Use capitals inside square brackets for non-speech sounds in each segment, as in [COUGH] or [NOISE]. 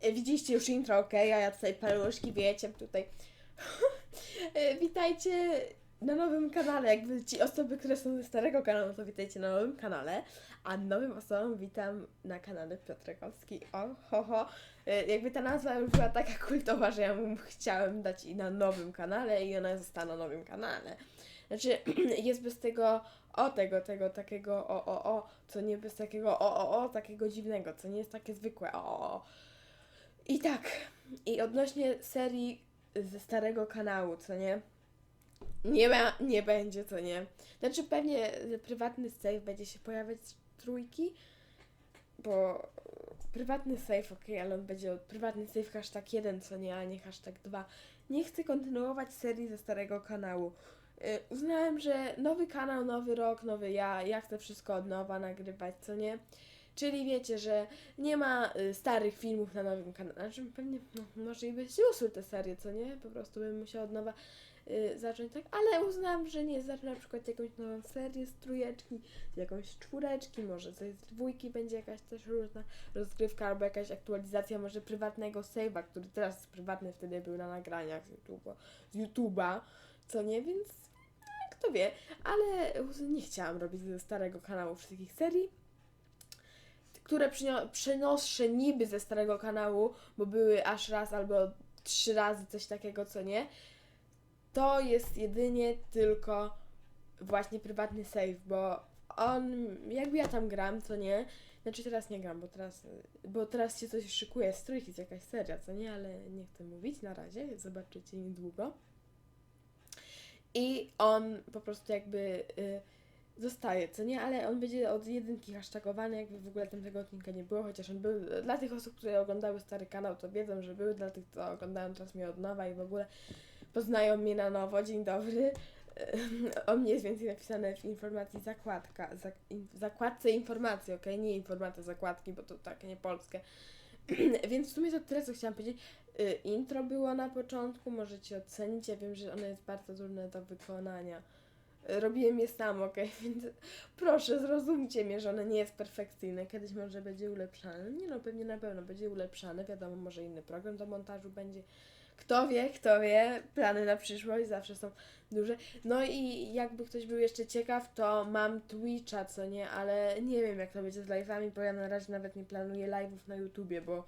E, Widzieliście już intro, ok? A ja tutaj paluszki, wiecie, tutaj. [LAUGHS] E, Witajcie na nowym kanale. Jakby ci osoby, które są ze starego kanału, to witajcie na nowym kanale. A nowym osobom witam na kanale Piotrkowski. O, ho, ho. E, Jakby ta nazwa już była taka kultowa, że ja mu chciałem dać i na nowym kanale i ona została na nowym kanale. Znaczy, [CLEARS THROAT] jest bez tego o tego, tego, takiego o, o, o, co nie bez takiego o, o, o, takiego dziwnego, co nie jest takie zwykłe o, o, o. I tak, i odnośnie serii ze starego kanału, co nie? Nie ma, nie będzie, co nie? Znaczy pewnie prywatny save będzie się pojawiać trójki, bo prywatny save, ok, ale on będzie prywatny save hashtag 1, co nie, a nie hashtag 2. Nie chcę kontynuować serii ze starego kanału. Y, Uznałem, że nowy kanał, nowy rok, nowy ja, ja chcę wszystko od nowa nagrywać, co nie? Czyli wiecie, że nie ma y, starych filmów na nowym kanale. Znaczy pewnie, no, może i by się te serie, co nie? Po prostu bym musiała od nowa y, zacząć tak, ale uznałam, że nie, zacznę na przykład jakąś nową serię z trójeczki, z jakąś czwóreczki, może coś z dwójki będzie jakaś też różna rozgrywka albo jakaś aktualizacja może prywatnego save'a, który teraz jest prywatny, wtedy był na nagraniach z YouTube'a, z YouTube'a co nie, więc no, kto wie, ale nie chciałam robić ze starego kanału wszystkich serii, które przenoszę niby ze starego kanału, bo były aż raz albo trzy razy coś takiego, co nie. To jest jedynie tylko właśnie prywatny save, bo on, jakby ja tam gram, co nie, znaczy teraz nie gram, bo teraz, bo teraz się coś szykuje z trójki, jakaś seria, co nie, ale nie chcę mówić na razie, zobaczycie niedługo. I on po prostu jakby y, zostaje, co nie, ale on będzie od jedynki hashtagowany, jakby w ogóle tam tego odcinka nie było, chociaż on był, dla tych osób, które oglądały stary kanał, to wiedzą, że był, dla tych, co oglądają teraz mnie od nowa i w ogóle poznają mnie na nowo, dzień dobry. [LAUGHS] O mnie jest więcej napisane w informacji zakładka, zak, in, zakładce informacji, okej, nie informacja zakładki, bo to tak nie polskie. [CLEARS THROAT] Więc w sumie to tyle, co chciałam powiedzieć. Y, Intro było na początku, możecie ocenić. Ja wiem, że ono jest bardzo trudne do wykonania. Robiłem je sam, ok? [LAUGHS] Więc proszę, zrozumcie mnie, że ono nie jest perfekcyjne. Kiedyś może będzie ulepszane. Nie no, pewnie na pewno będzie ulepszane. Wiadomo, może inny program do montażu będzie. Kto wie, kto wie, plany na przyszłość zawsze są duże. No i jakby ktoś był jeszcze ciekaw, to mam Twitcha, co nie, ale nie wiem jak to będzie z live'ami, bo ja na razie nawet nie planuję live'ów na YouTubie, bo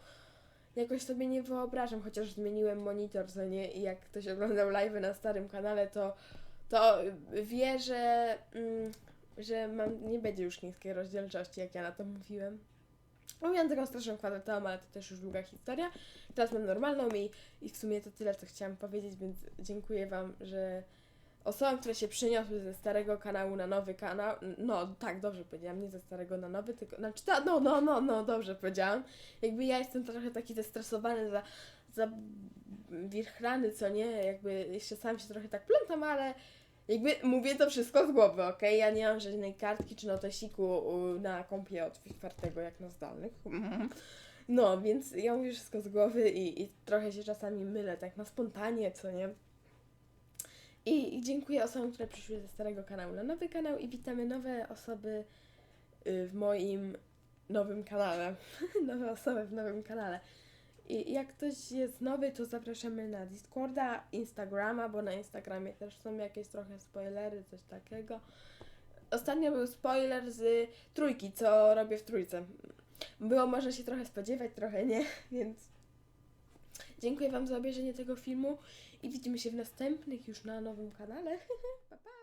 jakoś sobie nie wyobrażam, chociaż zmieniłem monitor, co nie, i jak ktoś oglądał live'y na starym kanale, to, to wie, że, mm, że mam, nie będzie już niskiej rozdzielczości, jak ja na to mówiłem. Mówiłam tego straszną kwadratową, ale to też już długa historia. Teraz mam normalną i, i w sumie to tyle, co chciałam powiedzieć, więc dziękuję Wam, że osobom, które się przeniosły ze starego kanału na nowy kanał, no tak, dobrze powiedziałam, nie ze starego na nowy, tylko, znaczy, ta, no, no, no, no, dobrze powiedziałam. Jakby ja jestem trochę taki zestresowany, za, za wirchrany, co nie, jakby jeszcze sam się trochę tak plątam, ale jakby mówię to wszystko z głowy, okej? Ja nie mam żadnej kartki czy notesiku na kompie od czwartego, jak na zdalnych. No, więc ja mówię wszystko z głowy i, i trochę się czasami mylę, tak na spontanie, co nie? I, I dziękuję osobom, które przyszły ze starego kanału na nowy kanał i witamy nowe osoby y, w moim nowym kanale. [LAUGHS] nowe osoby w nowym kanale. I jak ktoś jest nowy, to zapraszamy na Discorda, Instagrama, bo na Instagramie też są jakieś trochę spoilery, coś takiego. Ostatnio był spoiler z trójki, co robię w trójce. Było można się trochę spodziewać, trochę nie, [LAUGHS] więc dziękuję Wam za obejrzenie tego filmu i widzimy się w następnych już na nowym kanale. [LAUGHS] pa, pa!